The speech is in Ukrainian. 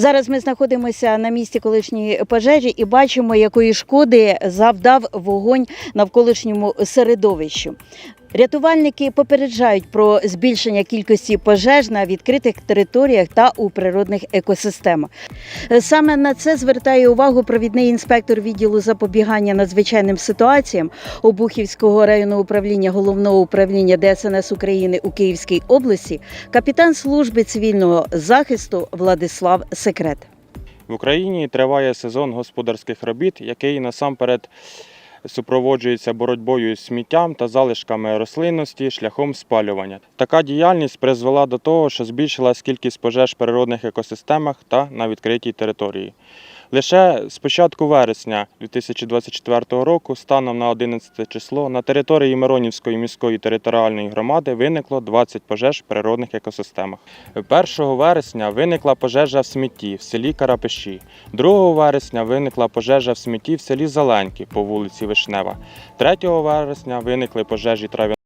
Зараз ми знаходимося на місці колишньої пожежі і бачимо, якої шкоди завдав вогонь навколишньому середовищу. Рятувальники попереджають про збільшення кількості пожеж на відкритих територіях та у природних екосистемах. Саме на це звертає увагу провідний інспектор відділу запобігання надзвичайним ситуаціям Обухівського районного управління головного управління ДСНС України у Київській області, капітан служби цивільного захисту Владислав Секрет. В Україні триває сезон господарських робіт, який насамперед супроводжується боротьбою з сміттям та залишками рослинності шляхом спалювання. Така діяльність призвела до того, що збільшилась кількість пожеж в природних екосистемах та на відкритій території. Лише з початку вересня 2024 року, станом на 11 число, на території Миронівської міської територіальної громади виникло 20 пожеж в природних екосистемах. 1 вересня виникла пожежа в смітті в селі Карапеші. 2 вересня виникла пожежа в смітті в селі Зеленки по вулиці Вишнева. 3 вересня виникли пожежі трав'яної